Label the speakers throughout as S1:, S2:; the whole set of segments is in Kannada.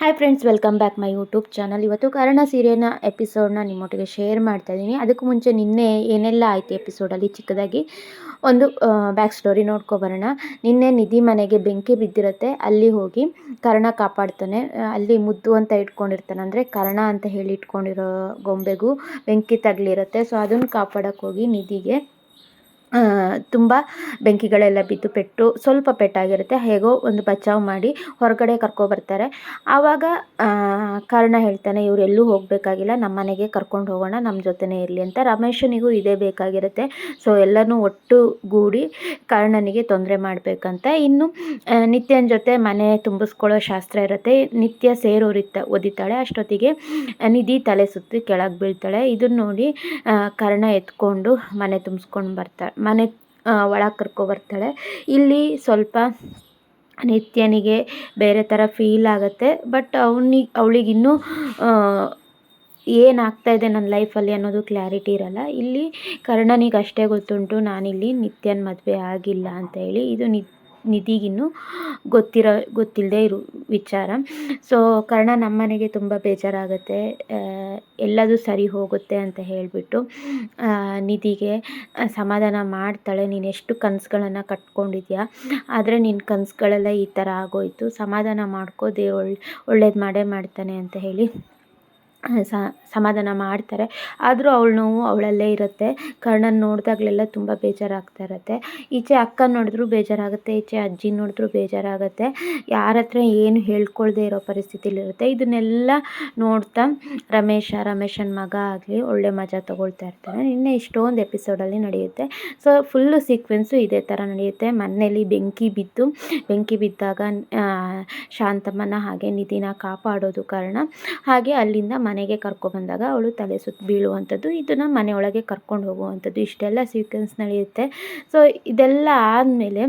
S1: Hi friends welcome back my YouTube channel ಇವತ್ತು ಕಾರಣ ಸೀರಿಯಲ್ನ ಎಪಿಸೋಡ್ನ ನಿಮ್ಮೊಟ್ಟಿಗೆ ಶೇರ್ ಮಾಡ್ತಾ ಇದ್ದೀನಿ. ಅದಕ್ಕೂ ಮುಂಚೆ ನಿನ್ನೆ ಏನೆಲ್ಲ ಆಯಿತು ಎಪಿಸೋಡಲ್ಲಿ ಚಿಕ್ಕದಾಗಿ ಒಂದು ಬ್ಯಾಕ್ ಸ್ಟೋರಿ ನೋಡ್ಕೊಬರೋಣ ನಿನ್ನೆ ನಿಧಿ ಮನೆಗೆ ಬೆಂಕಿ ಬಿದ್ದಿರುತ್ತೆ, ಅಲ್ಲಿ ಹೋಗಿ ಕರ್ಣ ಕಾಪಾಡ್ತಾನೆ. ಅಲ್ಲಿ ಮುದ್ದು ಅಂತ ಇಟ್ಕೊಂಡಿರ್ತಾನೆ. ಅಂದರೆ ಕರ್ಣ ಅಂತ ಹೇಳಿ ಇಟ್ಕೊಂಡಿರೋ ಗೊಂಬೆಗೂ ಬೆಂಕಿ ತಗಲಿರುತ್ತೆ. ಸೊ ಅದನ್ನು ಕಾಪಾಡೋಕ್ಕೋಗಿ ನಿಧಿಗೆ ತುಂಬ ಬೆಂಕಿಗಳೆಲ್ಲ ಬಿದ್ದು ಪೆಟ್ಟು, ಸ್ವಲ್ಪ ಪೆಟ್ಟಾಗಿರುತ್ತೆ. ಹೇಗೋ ಒಂದು ಬಚಾವ್ ಮಾಡಿ ಹೊರಗಡೆ ಕರ್ಕೊಬರ್ತಾರೆ ಆವಾಗ ಕಾರಣ ಹೇಳ್ತಾನೆ, ಇವ್ರು ಎಲ್ಲೂ ಹೋಗಬೇಕಾಗಿಲ್ಲ. ನಮ್ಮ ಮನೆಗೆ ಕರ್ಕೊಂಡು ಹೋಗೋಣ ನಮ್ಮ ಜೊತೆನೇ ಇರಲಿ ಅಂತ ರಮೇಶನಿಗೂ ಇದೇ ಬೇಕಾಗಿರುತ್ತೆ. ಸೊ ಎಲ್ಲನೂ ಒಟ್ಟುಗೂಡಿ ಕರ್ಣನಿಗೆ ತೊಂದರೆ ಮಾಡಬೇಕಂತ. ಇನ್ನು ನಿತ್ಯನ ಜೊತೆ ಮನೆ ತುಂಬಿಸ್ಕೊಳ್ಳೋ ಶಾಸ್ತ್ರ ಇರುತ್ತೆ. ನಿತ್ಯ ಸೇರೋರಿತ್ತ, ಒದಿತಾಳೆ. ಅಷ್ಟೊತ್ತಿಗೆ ನಿಧಿ ತಲೆ ಸುತ್ತಿ ಕೆಳಗೆ ಬೀಳ್ತಾಳೆ. ಇದನ್ನ ನೋಡಿ ಕರ್ಣ ಎತ್ಕೊಂಡು ಮನೆ ತುಂಬಿಸ್ಕೊಂಡು ಬರ್ತಾಳೆ ಮನೆ ಒಳಗೆ ಕರ್ಕೊಬರ್ತಾಳೆ ಇಲ್ಲಿ ಸ್ವಲ್ಪ ನಿತ್ಯನಿಗೆ ಬೇರೆ ಥರ ಫೀಲ್ ಆಗುತ್ತೆ. ಬಟ್ ಅವನಿಗೆ ಅವಳಿಗಿನ್ನೂ ಏನಾಗ್ತಾ ಇದೆ ನನ್ನ ಲೈಫಲ್ಲಿ ಅನ್ನೋದು ಕ್ಲಾರಿಟಿ ಇರಲ್ಲ. ಇಲ್ಲಿ ಕರ್ಣನಿಗೆ ಅಷ್ಟೇ ಗೊತ್ತುಂಟು, ನಾನಿಲ್ಲಿ ನಿತ್ಯನ ಮದುವೆ ಆಗಿಲ್ಲ ಅಂತ ಹೇಳಿ. ಇದು ನಿ ನಿಧಿಗಿನ್ನೂ ಗೊತ್ತಿರೋ ಗೊತ್ತಿಲ್ಲದೆ ಇರು, ವಿಚಾರ. ಸೊ ಕರ್ಣ ನಮ್ಮ ಮನೆಗೆ ತುಂಬ ಬೇಜಾರಾಗುತ್ತೆ. ಎಲ್ಲದೂ ಸರಿ ಹೋಗುತ್ತೆ ಅಂತ ಹೇಳಿಬಿಟ್ಟು ನಿಧಿಗೆ ಸಮಾಧಾನ ಮಾಡ್ತಾಳೆ. ನೀನು ಎಷ್ಟು ಕನಸುಗಳನ್ನು ಕಟ್ಕೊಂಡಿದ್ಯಾ? ಆದರೆ ನಿನ್ನ ಕನಸುಗಳೆಲ್ಲ ಈ ಥರ ಆಗೋಯ್ತು. ಸಮಾಧಾನ ಮಾಡ್ಕೋ ದೇವ್ರು ಒಳ್ಳೆ ಒಳ್ಳೇದು ಮಾಡೇ ಮಾಡ್ತಾನೆ ಅಂತ ಹೇಳಿ ಸಮಾಧಾನ ಮಾಡ್ತಾರೆ. ಆದರೂ ಅವಳ ನೋವು ಅವಳಲ್ಲೇ ಇರುತ್ತೆ. ಕರ್ಣನ ನೋಡಿದಾಗಲೆಲ್ಲ ತುಂಬ ಬೇಜಾರಾಗ್ತಾ ಇರುತ್ತೆ. ಈಚೆ ಅಕ್ಕ ನೋಡಿದ್ರು ಬೇಜಾರಾಗುತ್ತೆ, ಈಚೆ ಅಜ್ಜಿ ನೋಡಿದ್ರು ಬೇಜಾರಾಗುತ್ತೆ. ಯಾರ ಹತ್ರ ಏನು ಹೇಳ್ಕೊಳ್ದೇ ಇರೋ ಪರಿಸ್ಥಿತಿಲಿರುತ್ತೆ ಇದನ್ನೆಲ್ಲ ನೋಡ್ತಾ ರಮೇಶ, ರಮೇಶನ ಮಗ ಆಗಲಿ ಒಳ್ಳೆ ಮಜಾ ತೊಗೊಳ್ತಾ ಇರ್ತಾನೆ. ನಿನ್ನೆ ಇಷ್ಟೊಂದು ಎಪಿಸೋಡಲ್ಲಿ ನಡೆಯುತ್ತೆ. ಸೊ ಫುಲ್ಲು ಸೀಕ್ವೆನ್ಸು ಇದೇ ಥರ ನಡೆಯುತ್ತೆ. ಮನೆಯಲ್ಲಿ ಬೆಂಕಿ ಬಿದ್ದು, ಬೆಂಕಿ ಬಿದ್ದಾಗ ಶಾಂತಮ್ಮನ ಹಾಗೆ ನಿಧಿನ ಕಾಪಾಡೋದು ಕಾರಣ. ಹಾಗೆ ಅಲ್ಲಿಂದ ಮನೆಗೆ ಕರ್ಕೊಬಂದಾಗ ಅವಳು ತಲೆ ಸುತ್ತ ಬೀಳುವಂಥದ್ದು. ಇದನ್ನು ಮನೆಯೊಳಗೆ ಕರ್ಕೊಂಡು ಹೋಗುವಂಥದ್ದು. ಇಷ್ಟೆಲ್ಲ ಸೀಕ್ವೆನ್ಸ್ ನಡೆಯುತ್ತೆ ಸೊ ಇದೆಲ್ಲ ಆದಮೇಲೆ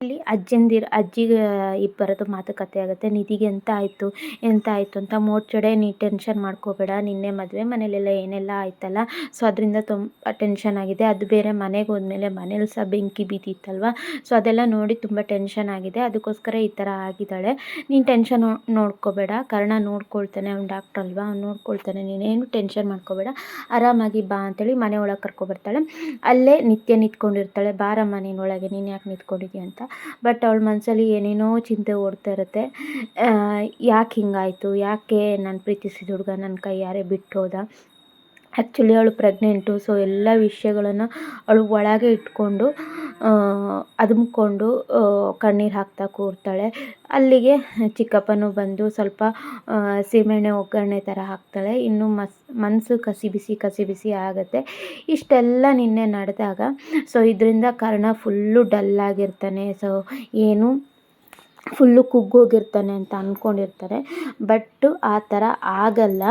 S1: ಇಲ್ಲಿ ಅಜ್ಜಂದಿರು, ಅಜ್ಜಿಗೆ ಇಬ್ಬರದು ಮಾತುಕತೆ ಆಗುತ್ತೆ. ನಿಧಿಗೆ ಎಂತ ಆಯಿತು ಎಂತ ಆಯಿತು ಅಂತ ಮೋಡ್ಚಡೆ ನೀ ಟೆನ್ಷನ್ ಮಾಡ್ಕೋಬೇಡ. ನಿನ್ನೆ ಮದುವೆ ಮನೇಲೆಲ್ಲ ಏನೆಲ್ಲ ಆಯ್ತಲ್ಲ? ಸೊ, ಅದರಿಂದ ತುಂಬ ಟೆನ್ಷನ್ ಆಗಿದೆ. ಅದು ಬೇರೆ ಮನೆಗೆ ಹೋದ್ಮೇಲೆ ಮನೇಲಿ ಸಹ ಬೆಂಕಿ ಬಿದ್ದಿತ್ತಲ್ವ ಸೊ, ಅದೆಲ್ಲ ನೋಡಿ ತುಂಬ ಟೆನ್ಷನ್ ಆಗಿದೆ. ಅದಕ್ಕೋಸ್ಕರ ಈ ಥರ ಆಗಿದ್ದಾಳೆ. ನೀನು ಟೆನ್ಷನ್ ನೋಡ್ಕೋಬೇಡ. ಕರ್ಣ ನೋಡ್ಕೊಳ್ತಾನೆ. ಅವ್ನು ಡಾಕ್ಟ್ರ್ ಅಲ್ವಾ? ಅವ್ನು ನೋಡ್ಕೊಳ್ತಾನೆ. ನೀನೇನು ಟೆನ್ಷನ್ ಮಾಡ್ಕೋಬೇಡ. ಆರಾಮಾಗಿ ಬಾ ಅಂತೇಳಿ ಮನೆ ಒಳಗೆ ಕರ್ಕೊಬರ್ತಾಳೆ. ಅಲ್ಲೇ ನಿತ್ಯ ನಿಂತ್ಕೊಂಡಿರ್ತಾಳೆ. ಬಾರಮ್ಮ ಮನೆಯೊಳಗೆ ನೀನು ಯಾಕೆ ನಿಂತ್ಕೊಂಡಿದ್ಯಾ? ಅಂತ. ಬಟ್ ಅವಳ ಮನಸ್ಸಲ್ಲಿ ಏನೇನೋ ಚಿಂತೆ ಓಡ್ತಾ ಇರುತ್ತೆ. ಯಾಕೆ ಹಿಂಗಾಯಿತು? ಯಾಕೆ ನಾನು ಪ್ರೀತಿಸಿದ ಹುಡುಗ ನನ್ನ ಕೈಯಾರೆ ಬಿಟ್ಟು ಹೋದ? ಆ್ಯಕ್ಚುಲಿ ಅವಳು ಪ್ರೆಗ್ನೆಂಟು ಸೊ ಎಲ್ಲ ವಿಷಯಗಳನ್ನು ಅವಳು ಒಳಗೆ ಇಟ್ಕೊಂಡು ಅದುಮ್ಕೊಂಡು ಕಣ್ಣೀರು ಹಾಕ್ತಾ ಕೂರ್ತಾಳೆ. ಅಲ್ಲಿಗೆ ಚಿಕ್ಕಪ್ಪನು ಬಂದು ಸ್ವಲ್ಪ ಆ, ಸೀಮೆಎಣ್ಣೆ ಒಗ್ಗರಣೆ ಥರ ಹಾಕ್ತಾಳೆ. ಇನ್ನು ಮಸ್ ಮನಸ್ಸು ಕಸಿ ಬಿಸಿ ಕಸಿ ಬಿಸಿ ಆಗುತ್ತೆ. ಇಷ್ಟೆಲ್ಲ ನಿನ್ನೆ ನಡೆದಾಗ ಸೊ ಇದರಿಂದ ಕರ್ಣ ಫುಲ್ಲು ಡಲ್ ಆಗಿರ್ತಾನೆ. ಸೊ ಏನು ಫುಲ್ಲು ಕುಗ್ಗೋಗಿರ್ತಾನೆ ಅಂತ ಅಂದ್ಕೊಂಡಿರ್ತಾರೆ ಬಟ್ ಆ ಥರ ಆಗಲ್ಲ.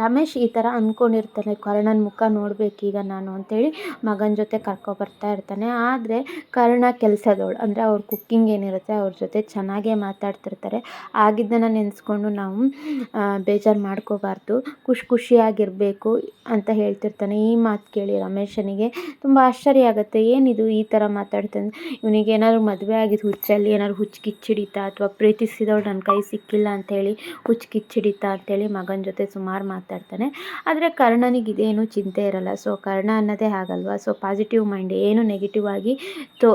S1: ರಮೇಶ್ ಈ ಥರ ಅಂದ್ಕೊಂಡಿರ್ತಾನೆ, ಕರ್ಣನ ಮುಖ ನೋಡಬೇಕೀಗ ನಾನು ಅಂಥೇಳಿ ಮಗನ ಜೊತೆ ಕರ್ಕೊಬರ್ತಾ ಇರ್ತಾನೆ. ಆದರೆ ಕರ್ಣ ಕೆಲಸದವಳು ಅಂದರೆ ಅವ್ರ ಕುಕ್ಕಿಂಗ್ ಏನಿರುತ್ತೆ ಅವ್ರ ಜೊತೆ ಚೆನ್ನಾಗೇ ಮಾತಾಡ್ತಿರ್ತಾರೆ. ಆಗಿದ್ದನ್ನು ನೆನೆಸ್ಕೊಂಡು ನಾವು ಬೇಜಾರು ಮಾಡ್ಕೋಬಾರ್ದು, ಖುಷಿ ಖುಷಿಯಾಗಿರಬೇಕು ಅಂತ ಹೇಳ್ತಿರ್ತಾನೆ. ಈ ಮಾತು ಕೇಳಿ ರಮೇಶನಿಗೆ ತುಂಬ ಆಶ್ಚರ್ಯ ಆಗುತ್ತೆ. ಏನಿದು ಈ ಥರ ಮಾತಾಡ್ತಾನೆ ಇವನಿಗೆ ಏನಾದ್ರು ಮದುವೆ ಆಗಿದ್ದು ಹುಚ್ಚಲ್ಲಿ ಏನಾದ್ರು ಹುಚ್ಚು ಕಿಚ್ಚಿಡಿತಾ ಅಥವಾ ಪ್ರೀತಿಸಿದವಳು ನನ್ನ ಕೈ ಸಿಕ್ಕಿಲ್ಲ ಅಂಥೇಳಿ ಹುಚ್ಚು ಕಿಚ್ಚಿಡಿತಾ ಅಂತೇಳಿ ಮಗನ ಜೊತೆ ಸುಮಾರು ಮಾತಾಡ್ತಾನೆ. ಆದರೆ ಕರ್ಣನಿಗೆ ಇದೇನು ಚಿಂತೆ ಇರಲ್ಲ. ಸೊ ಕರ್ಣ ಅನ್ನೋದೇ ಹಾಗಲ್ವಾ? ಸೊ ಪಾಸಿಟಿವ್ ಮೈಂಡ್ ಏನು ನೆಗೆಟಿವ್ ಆಗಿ ತೋ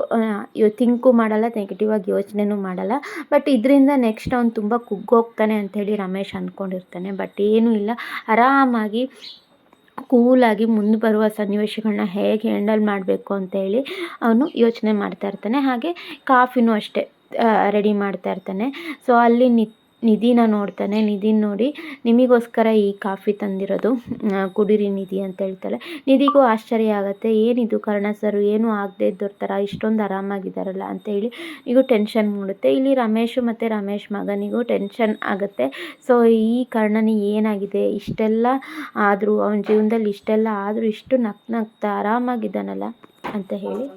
S1: ಥಿಂಕು ಮಾಡಲ್ಲ ನೆಗೆಟಿವ್ ಆಗಿ ಯೋಚನೆನೂ ಮಾಡಲ್ಲ. ಬಟ್ ಇದರಿಂದ ನೆಕ್ಸ್ಟ್ ಅವ್ನು ತುಂಬ ಕುಗ್ಗೋಗ್ತಾನೆ ಅಂಥೇಳಿ ರಮೇಶ್ ಅಂದ್ಕೊಂಡಿರ್ತಾನೆ. ಬಟ್ ಏನೂ ಇಲ್ಲ. ಆರಾಮಾಗಿ ಕೂಲಾಗಿ ಮುಂದೆ ಬರುವ ಸನ್ನಿವೇಶಗಳನ್ನ ಹೇಗೆ ಹ್ಯಾಂಡಲ್ ಮಾಡಬೇಕು ಅಂತೇಳಿ ಅವನು ಯೋಚನೆ ಮಾಡ್ತಾ ಇರ್ತಾನೆ. ಹಾಗೆ ಕಾಫಿನೂ ಅಷ್ಟೇ ರೆಡಿ ಮಾಡ್ತಾ ಇರ್ತಾನೆ. ಸೊ ಅಲ್ಲಿ ನಿತ್ ನಿಧಿನ ನೋಡ್ತಾನೆ, ನಿಧಿನ ನೋಡಿ ನಿಮಗೋಸ್ಕರ ಈ ಕಾಫಿ ತಂದಿರೋದು ಕುಡಿರಿ ನಿಧಿ ಅಂತ ಹೇಳ್ತಾಳೆ. ನಿಧಿಗೂ ಆಶ್ಚರ್ಯ ಆಗುತ್ತೆ, ಏನಿದು ಕರ್ಣ ಸರ್, ಏನೂ ಆಗದೆ ಇದ್ದವ್ರ ಥರ, ಇಷ್ಟೊಂದು ಆರಾಮಾಗಿದ್ದಾರಲ್ಲ ಅಂತ ಹೇಳಿ ಈಗ ಟೆನ್ಷನ್ ಮೂಡುತ್ತೆ. ಇಲ್ಲಿ ರಮೇಶು ಮತ್ತು ರಮೇಶ್ ಮಗನಿಗೂ ಟೆನ್ಷನ್ ಆಗುತ್ತೆ. ಸೊ ಈ ಕರ್ಣನಿಗೆ ಏನಾಗಿದೆ? ಇಷ್ಟೆಲ್ಲ ಆದರೂ, ಅವನ ಜೀವನದಲ್ಲಿ ಇಷ್ಟೆಲ್ಲ ಆದರೂ ಇಷ್ಟು ನಗ್ತಾ ಆರಾಮಾಗಿದ್ದಾನಲ್ಲ ಅಂತ ಹೇಳಿ.